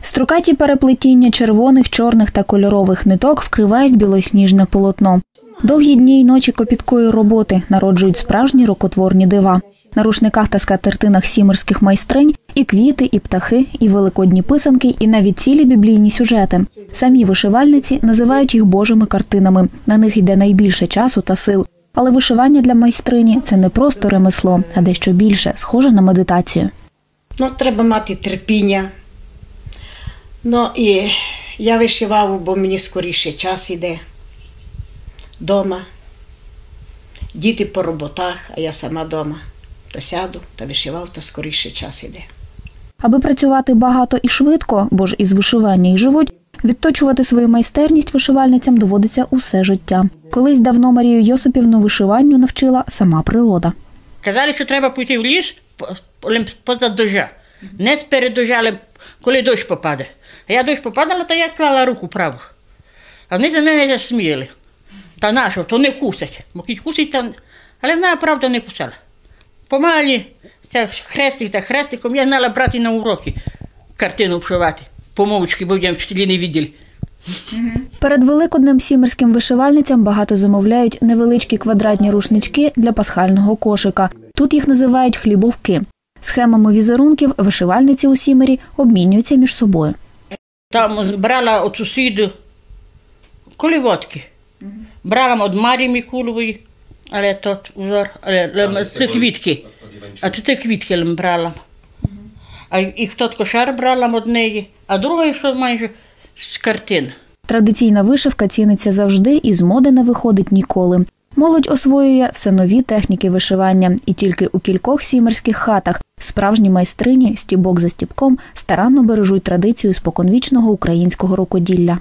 Строкаті переплетіння червоних, чорних та кольорових ниток вкривають білосніжне полотно. Довгі дні й ночі копіткої роботи народжують справжні рукотворні дива. На рушниках та скатертинах сімерських майстринь і квіти, і птахи, і великодні писанки, і навіть цілі біблійні сюжети. Самі вишивальниці називають їх божими картинами. На них йде найбільше часу та сил. Але вишивання для майстрині це не просто ремесло, а дещо більше, схоже на медитацію. Ну, треба мати терпіння. Ну і я вишивав, бо мені скоріше час іде дома. Діти по роботах, а я сама дома. То сяду та вишивав, та скоріше час іде. Аби працювати багато і швидко, бо ж із вишивання й живуть, відточувати свою майстерність вишивальницям доводиться усе життя. Колись давно Марію Йосипівну вишиванню навчила сама природа. Казали, що треба піти в ліс по- по- поза дождя. Не перед дождя, але коли дощ попаде. А я дощ попадала, то я клала руку праву. А вони за мене сміяли. Та нащо, то не кусять. Бо кіть кусить, та... але вона правда не кусала. Помалі, це хрестик за хрестиком, я знала брати на уроки картину вшивати. Помовочки, бо я вчителі не відділи. Перед великоднем сімерським вишивальницям багато замовляють невеличкі квадратні рушнички для пасхального кошика. Тут їх називають хлібовки. Схемами візерунків вишивальниці у сімері обмінюються між собою. Там брала от сусіду колівотки. Брала від Марії Мікулової, але тот узор, але, це квітки. А це ті квітки брала. А і хтось кошар брала від неї, а друга, що майже з картин. Традиційна вишивка ціниться завжди і з моди не виходить ніколи. Молодь освоює все нові техніки вишивання, і тільки у кількох сімерських хатах справжні майстрині стібок за стібком старанно бережуть традицію споконвічного українського рукоділля.